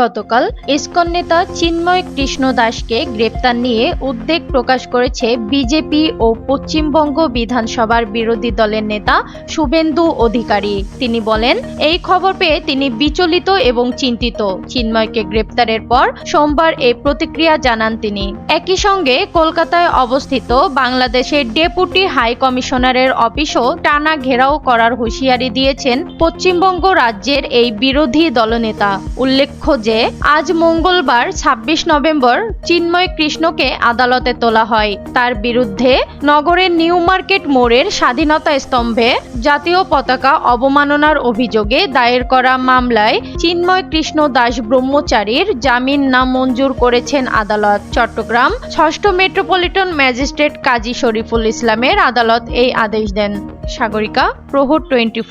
গতকাল ইসকন নেতা চিন্ময় কৃষ্ণ দাসকে গ্রেপ্তার নিয়ে উদ্বেগ প্রকাশ করেছে বিজেপি ও পশ্চিমবঙ্গ বিধানসভার বিরোধী দলের নেতা শুভেন্দু অধিকারী। তিনি বলেন, এই খবর পেয়ে তিনি বিচলিত এবং চিন্তিত। চিন্ময়কে গ্রেপ্তারের পর সোমবার এই প্রতিক্রিয়া জানান তিনি। একই সঙ্গে কলকাতায় অবস্থিত বাংলাদেশের ডেপুটি হাই কমিশনারের অফিসও টানা ঘেরাও করার হুঁশিয়ারি দিয়েছেন পশ্চিমবঙ্গ রাজ্যের এই বিরোধী দলনেতা। উল্লেখ্য যে আজ মঙ্গলবার ২৬ নভেম্বর চিন্ময় কৃষ্ণকে আদালতে তোলা হয়। তার বিরুদ্ধে নগরের নিউ মার্কেট মোড়ের স্বাধীনতা স্তম্ভে জাতীয় পতাকা অবমাননার অভিযোগে দায়ের করা মামলায় চিন্ময় কৃষ্ণ দাস ব্রহ্মচারীর জামিন নামঞ্জুর করেছেন আদালত। চট্টগ্রাম ষষ্ঠ মেট্রোপলিটন ম্যাজিস্ট্রেট কাজী শরীফুল ইসলামের আদালত এই আদেশ দেন। সাগরিকা, প্রহর টোয়েন্টি